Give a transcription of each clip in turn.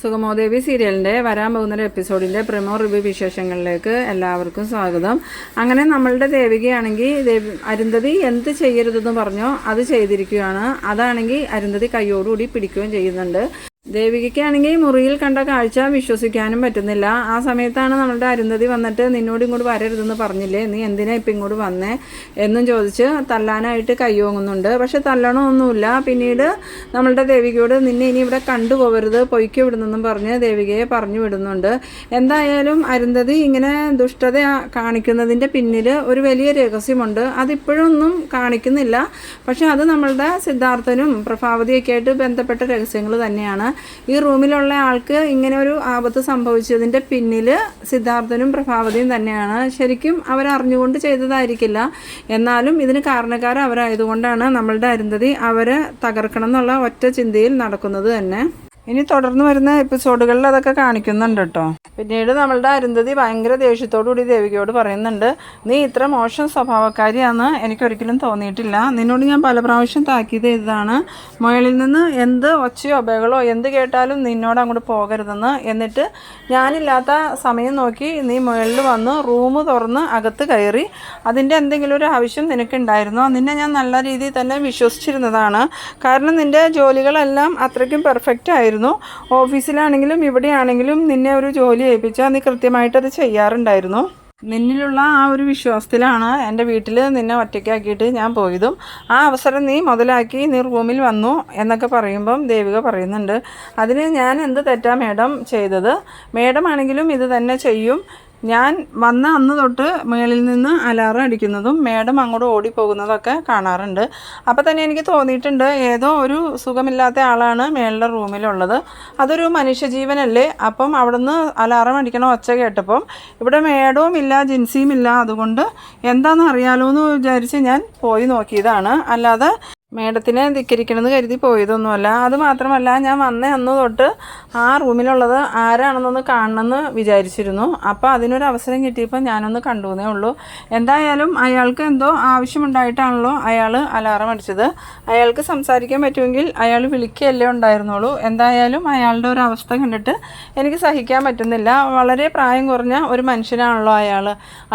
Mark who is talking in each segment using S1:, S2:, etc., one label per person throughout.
S1: സുഗമോദേവി സീരിയലിന്റെ വരാൻ പോകുന്ന ഒരു എപ്പിസോഡിന്റെ പ്രമോ റിവ്യൂ വിശേഷങ്ങളിലേക്ക് എല്ലാവർക്കും സ്വാഗതം. അങ്ങനെ നമ്മളുടെ ദേവികയാണെങ്കിൽ ദേവി അരുന്ധതി എന്ത് ചെയ്യരുതെന്ന് പറഞ്ഞോ അത് ചെയ്തിരിക്കുകയാണ്. അതാണെങ്കിൽ അരുന്ധതി കൈയോടുകൂടി പിടിക്കുകയും ചെയ്യുന്നുണ്ട്. ദേവികയ്ക്കാണെങ്കിൽ മുറിയിൽ കണ്ട കാഴ്ച വിശ്വസിക്കാനും പറ്റുന്നില്ല. ആ സമയത്താണ് നമ്മളുടെ അരുന്ധതി വന്നിട്ട് നിന്നോട് ഇങ്ങോട്ട് വരരുതെന്ന് പറഞ്ഞില്ലേ? നീ എന്തിനാ ഇപ്പം ഇങ്ങോട്ട് വന്നേ? എന്നും ചോദിച്ച് തല്ലാനായിട്ട് കൈയോങ്ങുന്നുണ്ട് പക്ഷെ തല്ലണമൊന്നുമില്ല. പിന്നീട് നമ്മളുടെ ദേവികയോട് നിന്നെ ഇനി ഇവിടെ കണ്ടുപോകരുത് പൊയ്ക്ക് വിടുന്നെന്നും പറഞ്ഞ് ദേവികയെ പറഞ്ഞു വിടുന്നുണ്ട്. എന്തായാലും അരുന്ധതി ഇങ്ങനെ ദുഷ്ടത കാണിക്കുന്നതിന്റെ പിന്നിൽ ഒരു വലിയ രഹസ്യമുണ്ട്. അതിപ്പോഴൊന്നും കാണിക്കുന്നില്ല. പക്ഷെ അത് നമ്മളുടെ സിദ്ധാർത്ഥനും പ്രഭാവതിയൊക്കെ ആയിട്ട് ബന്ധപ്പെട്ട രഹസ്യങ്ങൾ തന്നെയാണ്. ഈ റൂമിലുള്ള ആൾക്ക് ഇങ്ങനെ ഒരു ആപത്ത് സംഭവിച്ചതിന്റെ പിന്നിൽ സിദ്ധാർത്ഥനും പ്രഭാവതിയും തന്നെയാണ്. ശരിക്കും അവരറിഞ്ഞുകൊണ്ട് ചെയ്തതായിരിക്കില്ല. എന്നാലും ഇതിന് കാരണക്കാർ അവരായതുകൊണ്ടാണ് നമ്മളുടെ അരുന്ധതി അവരെ തകർക്കണം എന്നുള്ള ഒറ്റ ചിന്തയിൽ നടക്കുന്നത് തന്നെ. ഇനി തുടർന്ന് വരുന്ന എപ്പിസോഡുകളിൽ അതൊക്കെ കാണിക്കുന്നുണ്ട് കേട്ടോ. പിന്നീട് നമ്മളുടെ അരുന്ധതി ഭയങ്കര ദേഷ്യത്തോടു കൂടി ദേവികയോട് പറയുന്നുണ്ട് നീ ഇത്ര മോശം സ്വഭാവക്കാരിയാന്ന് എനിക്കൊരിക്കലും തോന്നിയിട്ടില്ല. നിന്നോട് ഞാൻ പല പ്രാവശ്യം താക്കീത് ചെയ്തതാണ്. മുകളിൽ നിന്ന് എന്ത് ഒച്ചയോ ബഹളോ എന്ത് കേട്ടാലും നിന്നോട് അങ്ങോട്ട് പോകരുതെന്ന്. എന്നിട്ട് ഞാനില്ലാത്ത സമയം നോക്കി നീ മുകളിൽ വന്ന് റൂം തുറന്ന് അകത്ത് കയറി. അതിന്റെ എന്തെങ്കിലും ഒരു ആവശ്യം നിനക്കുണ്ടായിരുന്നോ? നിന്നെ ഞാൻ നല്ല രീതിയിൽ തന്നെ വിശ്വസിച്ചിരുന്നതാണ്. കാരണം നിന്റെ ജോലികളെല്ലാം അത്രയ്ക്കും പെർഫെക്റ്റ് ആയിരുന്നു. ഓഫീസിലാണെങ്കിലും ഇവിടെയാണെങ്കിലും നിന്നെ ഒരു ജോലി ഏൽപ്പിച്ചാൽ നീ കൃത്യമായിട്ട് അത് ചെയ്യാറുണ്ടായിരുന്നു. നിന്നിലുള്ള ആ ഒരു വിശ്വാസത്തിലാണ് എന്റെ വീട്ടിൽ നിന്നെ ഒറ്റയ്ക്കാക്കിയിട്ട് ഞാൻ പോയതും. ആ അവസരം നീ മുതലാക്കി നീ റൂമിൽ വന്നു എന്നൊക്കെ പറയുമ്പം ദേവിക പറയുന്നുണ്ട്. അതിന് ഞാൻ എന്ത് തെറ്റാ മേഡം ചെയ്തത്? മേഡം ആണെങ്കിലും ഇത് തന്നെ ചെയ്യും. ഞാൻ വന്ന അന്ന് തൊട്ട് മേളിൽ നിന്ന് അലാറം അടിക്കുന്നതും മേഡം അങ്ങോട്ട് ഓടിപ്പോകുന്നതൊക്കെ കാണാറുണ്ട്. അപ്പോൾ തന്നെ എനിക്ക് തോന്നിയിട്ടുണ്ട് ഏതോ ഒരു സുഖമില്ലാത്ത ആളാണ് മേളിലെ റൂമിലുള്ളത്. അതൊരു മനുഷ്യജീവനല്ലേ? അപ്പം അവിടുന്ന് അലാറം അടിക്കണ ഒച്ച കേട്ടപ്പം ഇവിടെ മേഡവും ഇല്ല ജിൻസിയും ഇല്ല. അതുകൊണ്ട് എന്താണെന്ന് അറിയാലോ എന്ന് വിചാരിച്ച് ഞാൻ പോയി നോക്കിയതാണ്. അല്ലാതെ മേഡത്തിനെ ധിക്കരിക്കണമെന്ന് കരുതി പോയതൊന്നുമല്ല. അത് മാത്രമല്ല ഞാൻ വന്ന അന്ന് തൊട്ട് ആ റൂമിലുള്ളത് ആരാണെന്നൊന്ന് കാണണമെന്ന് വിചാരിച്ചിരുന്നു. അപ്പോൾ അതിനൊരു അവസരം കിട്ടിയപ്പോൾ ഞാനൊന്ന് കണ്ടുവന്നേ ഉള്ളൂ. എന്തായാലും അയാൾക്ക് എന്തോ ആവശ്യമുണ്ടായിട്ടാണല്ലോ അയാൾ അലാറം അടിച്ചത്. അയാൾക്ക് സംസാരിക്കാൻ പറ്റുമെങ്കിൽ അയാൾ വിളിക്കുകയല്ലേ ഉണ്ടായിരുന്നുള്ളൂ. എന്തായാലും അയാളുടെ ഒരു അവസ്ഥ കണ്ടിട്ട് എനിക്ക് സഹിക്കാൻ പറ്റുന്നില്ല. വളരെ പ്രായം കുറഞ്ഞ ഒരു മനുഷ്യനാണല്ലോ അയാൾ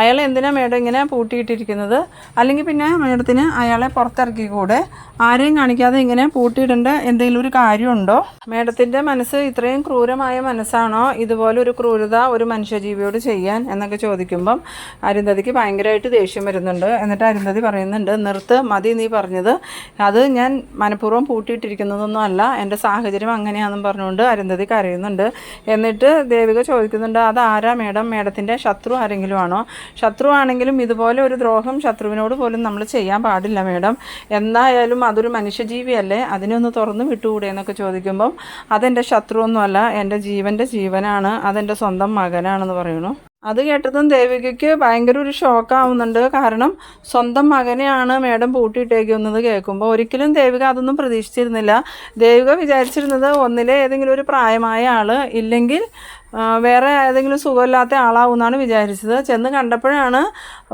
S1: അയാൾ എന്തിനാണ് മേഡം ഇങ്ങനെ പൂട്ടിയിട്ടിരിക്കുന്നത്? അല്ലെങ്കിൽ പിന്നെ മേഡത്തിന് അയാളെ പുറത്തിറക്കിക്കൂടെ? ആരെയും കാണിക്കാതെ ഇങ്ങനെ പൂട്ടിയിടേണ്ട എന്തെങ്കിലും ഒരു കാര്യമുണ്ടോ? മേഡത്തിന്റെ മനസ്സ് ഇത്രയും ക്രൂരമായ മനസ്സാണോ? ഇതുപോലെ ഒരു ക്രൂരത ഒരു മനുഷ്യജീവിയോട് ചെയ്യാൻ എന്നൊക്കെ ചോദിക്കുമ്പം അരുന്ധതിക്ക് ഭയങ്കരമായിട്ട് ദേഷ്യം വരുന്നുണ്ട്. എന്നിട്ട് അരുന്ധതി പറയുന്നുണ്ട് നിർത്ത് മതി നീ പറഞ്ഞത്. അത് ഞാൻ മനഃപൂർവം പൂട്ടിയിട്ടിരിക്കുന്നതൊന്നും അല്ല. എന്റെ സാഹചര്യം അങ്ങനെയാണെന്നും പറഞ്ഞുകൊണ്ട് അരുന്ധതി കരയുന്നുണ്ട്. എന്നിട്ട് ദേവിക ചോദിക്കുന്നുണ്ട് അത് ആരാ മേഡം? മേഡത്തിന്റെ ശത്രു ആരെങ്കിലും ആണോ? ശത്രു ആണെങ്കിലും ഇതുപോലെ ഒരു ദ്രോഹം ശത്രുവിനോട് പോലും നമ്മൾ ചെയ്യാൻ പാടില്ല മേഡം. എന്തായാലും അതൊരു മനുഷ്യജീവിയല്ലേ? അതിനെ ഒന്ന് തുറന്ന് വിട്ടുകൂടെ എന്നൊക്കെ ചോദിക്കുമ്പം അതെന്റെ ശത്രുവൊന്നുമല്ല എന്റെ ജീവന്റെ ജീവനാണ് അതെന്റെ സ്വന്തം മകനാണെന്ന് പറയുന്നു. അത് കേട്ടതും ദേവികയ്ക്ക് ഭയങ്കര ഒരു ഷോക്കാവുന്നുണ്ട് കാരണം സ്വന്തം മകനെയാണ് മേഡം പൂട്ടിയിട്ടേക്കുന്നത് കേൾക്കുമ്പോൾ ഒരിക്കലും ദേവിക അതൊന്നും പ്രതീക്ഷിച്ചിരുന്നില്ല. ദേവിക വിചാരിച്ചിരുന്നത് ഒന്നിലെ ഏതെങ്കിലും ഒരു പ്രായമായ ആൾ ഇല്ലെങ്കിൽ വേറെ ഏതെങ്കിലും സുഖമില്ലാത്ത ആളാവുമെന്നാണ് വിചാരിച്ചത്. ചെന്ന് കണ്ടപ്പോഴാണ്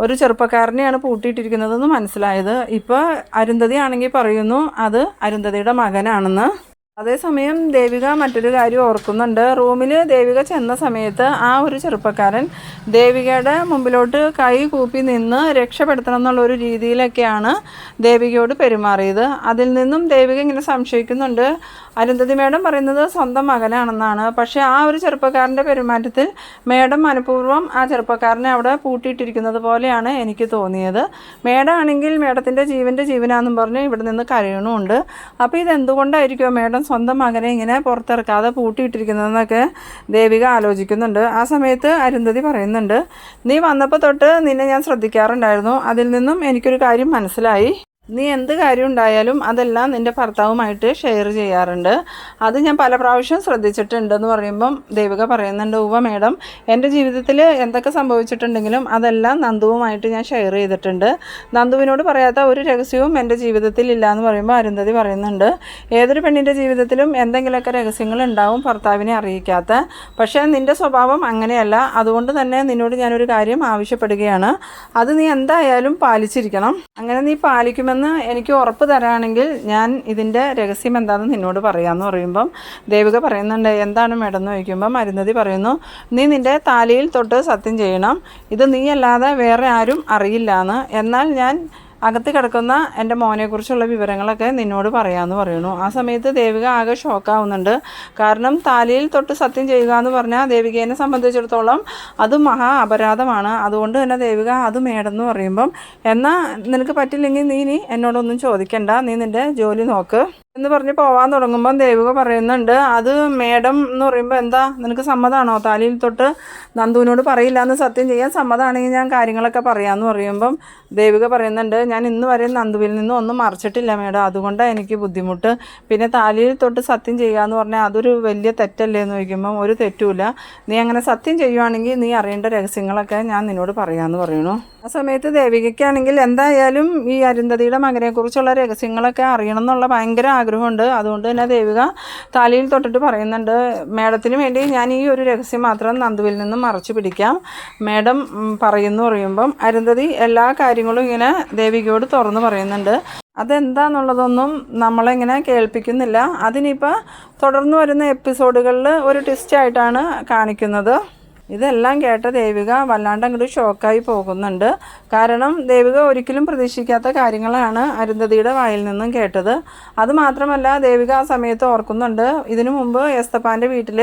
S1: ഒരു ചെറുപ്പക്കാരനെയാണ് പൂട്ടിയിട്ടിരിക്കുന്നതെന്ന് മനസ്സിലായത്. ഇപ്പോൾ അരുന്ധതി ആണെങ്കിൽ പറയുന്നു അത് അരുന്ധതിയുടെ മകനാണെന്ന്. അതേസമയം ദേവിക മറ്റൊരു കാര്യം ഓർക്കുന്നുണ്ട്. റൂമിൽ ദേവിക ചെന്ന സമയത്ത് ആ ഒരു ചെറുപ്പക്കാരൻ ദേവികയുടെ മുമ്പിലോട്ട് കൈ കൂപ്പി നിന്ന് രക്ഷപ്പെടുത്തണം എന്നുള്ള ഒരു രീതിയിലൊക്കെയാണ് ദേവികയോട് പെരുമാറിയത്. അതിൽ നിന്നും ദേവിക ഇങ്ങനെ സംശയിക്കുന്നുണ്ട്. അരുന്ധതി മേഡം പറയുന്നത് സ്വന്തം മകനാണെന്നാണ്. പക്ഷേ ആ ഒരു ചെറുപ്പക്കാരന്റെ പെരുമാറ്റത്തിൽ മേഡം മനഃപൂർവം ആ ചെറുപ്പക്കാരനെ അവിടെ പൂട്ടിയിട്ടിരിക്കുന്നത് പോലെയാണ് എനിക്ക് തോന്നിയത്. മേഡം ആണെങ്കിൽ മേഡത്തിന്റെ ജീവന്റെ ജീവനാണെന്നും പറഞ്ഞ് ഇവിടെ നിന്ന് കരയണമുണ്ട്. അപ്പോൾ ഇതെന്തുകൊണ്ടായിരിക്കുമോ മേഡം സ്വന്തം മകനെ ഇങ്ങനെ പുറത്തിറക്കാതെ പൂട്ടിയിട്ടിരിക്കുന്നതെന്നൊക്കെ ദേവിക ആലോചിക്കുന്നുണ്ട്. ആ സമയത്ത് അരുന്ധതി പറയുന്നുണ്ട് നീ വന്നപ്പോൾ തൊട്ട് നിന്നെ ഞാൻ ശ്രദ്ധിക്കാറുണ്ടായിരുന്നു. അതിൽ നിന്നും എനിക്കൊരു കാര്യം മനസ്സിലായി. നീ എന്ത് കാര്യം ഉണ്ടായാലും അതെല്ലാം നിന്റെ ഭർത്താവുമായിട്ട് ഷെയർ ചെയ്യാറുണ്ട്. അത് ഞാൻ പല പ്രാവശ്യം ശ്രദ്ധിച്ചിട്ടുണ്ടെന്ന് പറയുമ്പം ദേവിക പറയുന്നുണ്ട് ഉവ മേഡം എന്റെ ജീവിതത്തിൽ എന്തൊക്കെ സംഭവിച്ചിട്ടുണ്ടെങ്കിലും അതെല്ലാം നന്ദുവുമായിട്ട് ഞാൻ ഷെയർ ചെയ്തിട്ടുണ്ട്. നന്ദുവിനോട് പറയാത്ത ഒരു രഹസ്യവും എന്റെ ജീവിതത്തിൽ ഇല്ല എന്ന് പറയുമ്പോൾ അരുന്ധതി പറയുന്നുണ്ട്. ഏതൊരു പെണ്ണിന്റെ ജീവിതത്തിലും എന്തെങ്കിലുമൊക്കെ രഹസ്യങ്ങൾ ഉണ്ടാവും ഭർത്താവിനെ അറിയിക്കാത്ത. പക്ഷേ നിന്റെ സ്വഭാവം അങ്ങനെയല്ല. അതുകൊണ്ട് തന്നെ നിന്നോട് ഞാനൊരു കാര്യം ആവശ്യപ്പെടുകയാണ്. അത് നീ എന്തായാലും പാലിച്ചിരിക്കണം. അങ്ങനെ നീ പാലിക്കുമെന്ന് ചെയ്തതാണെന്ന് എനിക്ക് ഉറപ്പ് തരാണെങ്കിൽ ഞാൻ ഇതിന്റെ രഹസ്യം എന്താണെന്ന് നിന്നോട് പറയാമെന്ന് പറയുമ്പം ദേവിക പറയുന്നുണ്ട് എന്താണ് മേഡം? എന്ന് ചോദിക്കുമ്പം അരുന്ധതി പറയുന്നു നീ നിന്റെ താലിയിൽ തൊട്ട് സത്യം ചെയ്യണം. ഇത് നീ അല്ലാതെ വേറെ ആരും അറിയില്ല എന്ന് എന്നാൽ ഞാൻ അകത്ത് കിടക്കുന്ന എന്റെ മോനെക്കുറിച്ചുള്ള വിവരങ്ങളൊക്കെ നിന്നോട് പറയാമെന്ന് പറയുന്നു. ആ സമയത്ത് ദേവിക ആകെ ഷോക്കാവുന്നുണ്ട്. കാരണം താലിയിൽ തൊട്ട് സത്യം ചെയ്യുക എന്ന് പറഞ്ഞാൽ ദേവികേനെ സംബന്ധിച്ചിടത്തോളം അത് മഹാ അപരാധമാണ്. അതുകൊണ്ട് തന്നെ ദേവിക അത് മേടെന്ന് പറയുമ്പം എന്നാൽ നിനക്ക് പറ്റില്ലെങ്കിൽ നീ നീ എന്നോടൊന്നും ചോദിക്കണ്ട. നീ നിന്റെ ജോലി നോക്ക്. എന്ന് പറഞ്ഞ് പോവാൻ തുടങ്ങുമ്പോൾ ദേവിക പറയുന്നുണ്ട് അത് മേഡം എന്ന് പറയുമ്പോൾ എന്താ? നിനക്ക് സമ്മതമാണോ താലിയിൽ തൊട്ട് നന്ദുവിനോട് പറയില്ല എന്ന് സത്യം ചെയ്യാൻ സമ്മതമാണെങ്കിൽ ഞാൻ കാര്യങ്ങളൊക്കെ പറയാമെന്ന് പറയുമ്പം ദേവിക പറയുന്നുണ്ട് ഞാൻ ഇന്ന് വരെ നന്ദുവിൽ നിന്നും ഒന്നും മറിച്ചിട്ടില്ല മേഡം. അതുകൊണ്ടാണ് എനിക്ക് ബുദ്ധിമുട്ട്. പിന്നെ താലിയിൽ തൊട്ട് സത്യം ചെയ്യുക എന്ന് പറഞ്ഞാൽ അതൊരു വലിയ തെറ്റല്ലേ എന്ന് ചോദിക്കുമ്പം ഒരു തെറ്റുമില്ല. നീ അങ്ങനെ സത്യം ചെയ്യുവാണെങ്കിൽ നീ അറിയേണ്ട രഹസ്യങ്ങളൊക്കെ ഞാൻ നിന്നോട് പറയാമെന്ന് പറയുന്നു. ആ സമയത്ത് ദേവികയ്ക്കാണെങ്കിൽ എന്തായാലും ഈ അരുന്ധതിയുടെ മകനെക്കുറിച്ചുള്ള രഹസ്യങ്ങളൊക്കെ അറിയണം എന്നുള്ള ഭയങ്കര ആഗ്രഹമുണ്ട്. അതുകൊണ്ട് തന്നെ ദേവിക താലിയിൽ തൊട്ടിട്ട് പറയുന്നുണ്ട് മേഡത്തിന് വേണ്ടി ഞാൻ ഈ ഒരു രഹസ്യം മാത്രം നന്ദുവിൽ നിന്നും മറച്ചു പിടിക്കാം. മേഡം പറയുന്നു പറയുമ്പം അരുന്ധതി എല്ലാ കാര്യങ്ങളും ഇങ്ങനെ ദേവികയോട് തുറന്നു പറയുന്നുണ്ട്. അതെന്താന്നുള്ളതൊന്നും നമ്മളെങ്ങനെ കേൾപ്പിക്കുന്നില്ല. അതിനിപ്പോൾ തുടർന്ന് വരുന്ന എപ്പിസോഡുകളിൽ ഒരു ട്വിസ്റ്റായിട്ടാണ് കാണിക്കുന്നത്. ഇതെല്ലാം കേട്ട ദേവിക വല്ലാണ്ട് ഷോക്കായി പോകുന്നുണ്ട്. കാരണം ദേവിക ഒരിക്കലും പ്രതീക്ഷിക്കാത്ത കാര്യങ്ങളാണ് അരുന്ധതിയുടെ വായിൽ നിന്നും കേട്ടത്. അതുമാത്രമല്ല ദേവിക ആ സമയത്ത് ഓർക്കുന്നുണ്ട് ഇതിനു മുമ്പ് എസ്തപ്പാന്റെ വീട്ടിൽ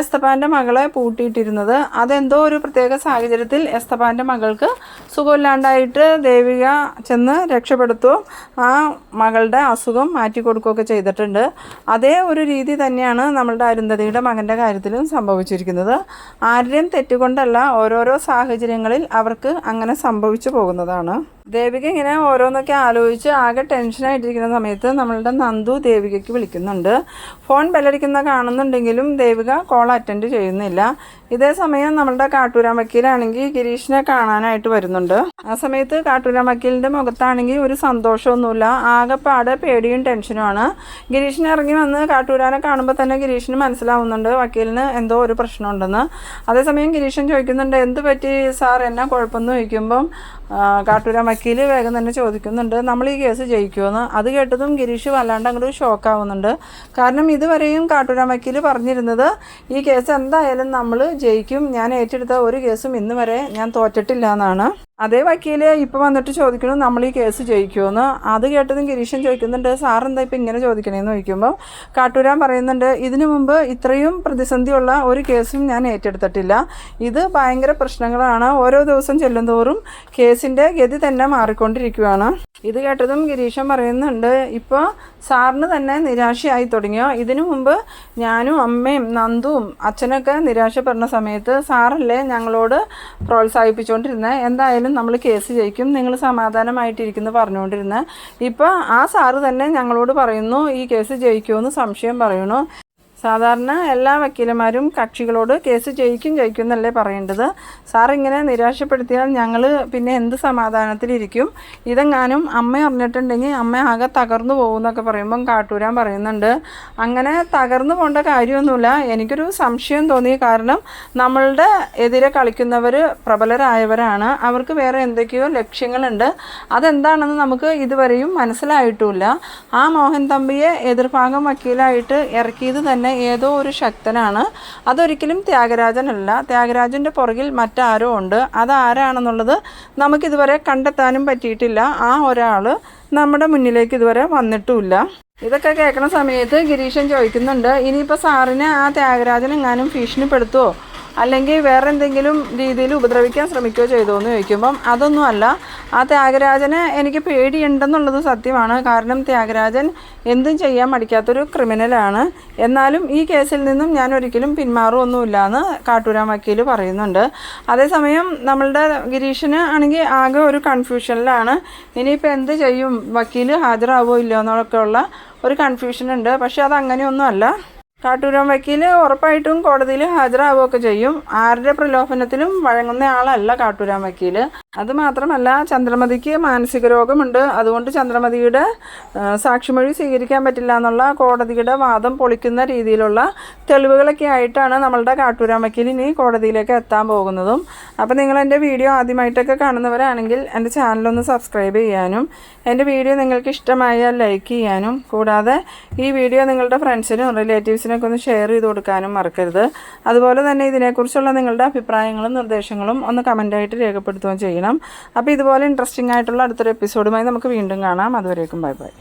S1: എസ്തപ്പാന്റെ മകളെ പൂട്ടിയിട്ടിരുന്നത്. അതെന്തോ ഒരു പ്രത്യേക സാഹചര്യത്തിൽ എസ്തപ്പാന്റെ മകൾക്ക് സുഖമില്ലാണ്ടായിട്ട് ദേവിക ചെന്ന് രക്ഷപ്പെടുത്തുകയും ആ മകളുടെ അസുഖം മാറ്റി കൊടുക്കുകയൊക്കെ ചെയ്തിട്ടുണ്ട്. അതേ ഒരു രീതി തന്നെയാണ് നമ്മളുടെ അരുന്ധതിയുടെ മകന്റെ കാര്യത്തിലും സംഭവിച്ചിരിക്കുന്നത്. ആരുടെയും തെറ്റുകൊണ്ടല്ല ഓരോരോ സാഹചര്യങ്ങളിൽ അവർക്ക് അങ്ങനെ സംഭവിച്ചു പോകുന്നതാണ് ദേവിക ഇങ്ങനെ ഓരോന്നൊക്കെ ആലോചിച്ച് ആകെ ടെൻഷനായിട്ടിരിക്കുന്ന സമയത്ത് നമ്മളുടെ നന്ദു ദേവികയ്ക്ക് വിളിക്കുന്നുണ്ട്. ഫോൺ ബെല്ലടിക്കുന്ന കാണുന്നുണ്ടെങ്കിലും ദേവിക കോൾ അറ്റൻഡ് ചെയ്യുന്നില്ല. ഇതേ സമയം നമ്മളുടെ കാട്ടൂരാൻ വക്കീലാണെങ്കിൽ ഗിരീഷിനെ കാണാനായിട്ട് വരുന്നുണ്ട്. ആ സമയത്ത് കാട്ടൂരാൻ വക്കീലിന്റെ മുഖത്താണെങ്കിൽ ഒരു സന്തോഷമൊന്നുമില്ല. ആകെപ്പാടെ പേടിയും ടെൻഷനുമാണ് ഗിരീഷിനെ ഇറങ്ങി വന്ന് കാട്ടൂരാനെ കാണുമ്പോൾ തന്നെ ഗിരീഷിന് മനസ്സിലാവുന്നുണ്ട് വക്കീലിന് എന്തോ ഒരു പ്രശ്നമുണ്ടെന്ന്. അതേസമയം ഗിരീഷൻ ചോദിക്കുന്നുണ്ട് എന്ത് പറ്റി സാർ? എന്നാ കുഴപ്പമെന്ന് ചോദിക്കുമ്പം കാട്ടൂരാം കാട്ടൂരാൻ വക്കീൽ വേഗം തന്നെ ചോദിക്കുന്നുണ്ട് നമ്മൾ ഈ കേസ് ജയിക്കുമെന്ന് അത് കേട്ടതും ഗിരീഷ് വല്ലാണ്ട് അങ്ങോട്ട് ഷോക്കാവുന്നുണ്ട്. കാരണം ഇതുവരെയും കാട്ടൂരാൻ വക്കീൽ പറഞ്ഞിരുന്നത് ഈ കേസ് എന്തായാലും നമ്മൾ ജയിക്കും. ഞാൻ ഏറ്റെടുത്ത ഒരു കേസും ഇന്ന് ഞാൻ തോറ്റിട്ടില്ല എന്നാണ്. അതേ വക്കീൽ ഇപ്പം വന്നിട്ട് ചോദിക്കുന്നു നമ്മൾ ഈ കേസ് ജയിക്കുമെന്ന് അത് കേട്ടതും ഗിരീഷൻ ചോദിക്കുന്നുണ്ട് സാർ എന്താ ഇപ്പം ഇങ്ങനെ ചോദിക്കണേന്ന് ചോദിക്കുമ്പോൾ കാട്ടൂരാൻ പറയുന്നുണ്ട് ഇതിനു മുമ്പ് ഇത്രയും പ്രതിസന്ധിയുള്ള ഒരു കേസും ഞാൻ ഏറ്റെടുത്തിട്ടില്ല. ഇത് ഭയങ്കര പ്രശ്നങ്ങളാണ്. ഓരോ ദിവസം ചെല്ലുന്തോറും കേസിന്റെ ഗതി തന്നെ മാറിക്കൊണ്ടിരിക്കുകയാണ് ഇത് കേട്ടതും ഗിരീഷൻ പറയുന്നുണ്ട് ഇപ്പോൾ സാറിന് തന്നെ നിരാശയായി തുടങ്ങിയോ? ഇതിനു മുമ്പ് ഞാനും അമ്മയും നന്ദുവും അച്ഛനൊക്കെ നിരാശപ്പെടുന്ന സമയത്ത് സാറല്ലേ ഞങ്ങളോട് പ്രോത്സാഹിപ്പിച്ചുകൊണ്ടിരുന്നത് എന്തായാലും നമ്മൾ കേസ് ജയിക്കും നിങ്ങൾ സമാധാനമായിട്ടിരിക്കുന്നു പറഞ്ഞുകൊണ്ടിരുന്നത് ഇപ്പോൾ ആ സാറ് തന്നെ ഞങ്ങളോട് പറയുന്നു ഈ കേസ് ജയിക്കുമെന്ന് സംശയം പറയുന്നു സാധാരണ എല്ലാ വക്കീലന്മാരും കക്ഷികളോട് കേസ് ജയിക്കും ജയിക്കും എന്നല്ലേ പറയേണ്ടത്. സാർ ഇങ്ങനെ നിരാശപ്പെടുത്തിയാൽ ഞങ്ങൾ പിന്നെ എന്ത് സമാധാനത്തിലിരിക്കും? ഇതെങ്ങാനും അമ്മ അറിഞ്ഞിട്ടുണ്ടെങ്കിൽ അമ്മ ആകെ തകർന്നു പോകുമെന്നൊക്കെ പറയുമ്പം കാട്ടൂരാൻ പറയുന്നുണ്ട്. അങ്ങനെ തകർന്നു പോകേണ്ട കാര്യമൊന്നുമില്ല. എനിക്കൊരു സംശയം തോന്നി. കാരണം നമ്മളുടെ എതിരെ കളിക്കുന്നവർ പ്രബലരായവരാണ്. അവർക്ക് വേറെ എന്തൊക്കെയോ ലക്ഷ്യങ്ങളുണ്ട്. അതെന്താണെന്ന് നമുക്ക് ഇതുവരെയും മനസ്സിലായിട്ടുമില്ല ആ മോഹൻ തമ്പിയെ എതിർഭാഗം വക്കീലായിട്ട് ഇറക്കിയത് തന്നെ ഏതോ ഒരു ശക്തനാണ്. അതൊരിക്കലും ത്യാഗരാജനല്ല. ത്യാഗരാജന്റെ പുറകിൽ മറ്റാരോ ഉണ്ട്. അതാരാണെന്നുള്ളത് നമുക്കിതുവരെ കണ്ടെത്താനും പറ്റിയിട്ടില്ല. ആ ഒരാൾ നമ്മുടെ മുന്നിലേക്ക് ഇതുവരെ വന്നിട്ടുമില്ല. ഇതൊക്കെ കേൾക്കുന്ന സമയത്ത് ഗിരീഷൻ ചോദിക്കുന്നുണ്ട് ഇനിയിപ്പോൾ സാറിന് ആ ത്യാഗരാജൻ എങ്ങാനും ഭീഷണിപ്പെടുത്തുമോ അല്ലെങ്കിൽ വേറെ എന്തെങ്കിലും രീതിയിൽ ഉപദ്രവിക്കാൻ ശ്രമിക്കുകയോ ചെയ്തോ എന്ന് ചോദിക്കുമ്പം അതൊന്നുമല്ല. ആ ത്യാഗരാജന് എനിക്ക് പേടിയുണ്ടെന്നുള്ളത് സത്യമാണ്. കാരണം ത്യാഗരാജൻ എന്തും ചെയ്യാൻ മടിക്കാത്തൊരു ക്രിമിനലാണ്. എന്നാലും ഈ കേസിൽ നിന്നും ഞാൻ ഒരിക്കലും പിന്മാറുമൊന്നുമില്ല എന്ന് കാട്ടൂരാം വക്കീൽ പറയുന്നുണ്ട്. അതേസമയം നമ്മളുടെ ഗിരീഷിന് ആണെങ്കിൽ ആകെ ഒരു കൺഫ്യൂഷനിലാണ്. ഇനിയിപ്പോൾ എന്ത് ചെയ്യും? വക്കീൽ ഹാജരാവോ ഇല്ലയോ എന്നൊക്കെയുള്ള ഒരു കൺഫ്യൂഷൻ ഉണ്ട് പക്ഷേ അത് അങ്ങനെയൊന്നുമല്ല കാട്ടൂരാൻ വക്കീൽ ഉറപ്പായിട്ടും കോടതിയിൽ ഹാജരാവുകയൊക്കെ ചെയ്യും. ആരുടെ പ്രലോഭനത്തിലും വഴങ്ങുന്ന ആളല്ല കാട്ടൂരാൻ വക്കീൽ അത് മാത്രമല്ല ചന്ദ്രമതിക്ക് മാനസിക രോഗമുണ്ട്. അതുകൊണ്ട് ചന്ദ്രമതിയുടെ സാക്ഷിമൊഴി സ്വീകരിക്കാൻ പറ്റില്ല എന്നുള്ള കോടതിയുടെ വാദം പൊളിക്കുന്ന രീതിയിലുള്ള തെളിവുകളൊക്കെ ആയിട്ടാണ് നമ്മളുടെ കാട്ടൂരാൻ വക്കീൽ ഇനി കോടതിയിലേക്ക് എത്താൻ പോകുന്നതും. അപ്പോൾ നിങ്ങൾ എന്റെ വീഡിയോ ആദ്യമായിട്ടൊക്കെ കാണുന്നവരാണെങ്കിൽ എന്റെ ചാനലൊന്ന് സബ്സ്ക്രൈബ് ചെയ്യാനും എന്റെ വീഡിയോ നിങ്ങൾക്ക് ഇഷ്ടമായാൽ ലൈക്ക് ചെയ്യാനും കൂടാതെ ഈ വീഡിയോ നിങ്ങളുടെ ഫ്രണ്ട്സിനും റിലേറ്റീവ്സിനൊക്കെ ഒന്ന് ഷെയർ ചെയ്ത് കൊടുക്കാനും മറക്കരുത്. അതുപോലെ തന്നെ ഇതിനെക്കുറിച്ചുള്ള നിങ്ങളുടെ അഭിപ്രായങ്ങളും നിർദ്ദേശങ്ങളും ഒന്ന് കമന്റായിട്ട് രേഖപ്പെടുത്തുകയും ചെയ്യണം. അപ്പോൾ ഇതുപോലെ ഇൻട്രസ്റ്റിംഗ് ആയിട്ടുള്ള അടുത്തൊരു എപ്പിസോഡുമായി നമുക്ക് വീണ്ടും കാണാം. അതുവരേക്കും ബൈ ബൈ.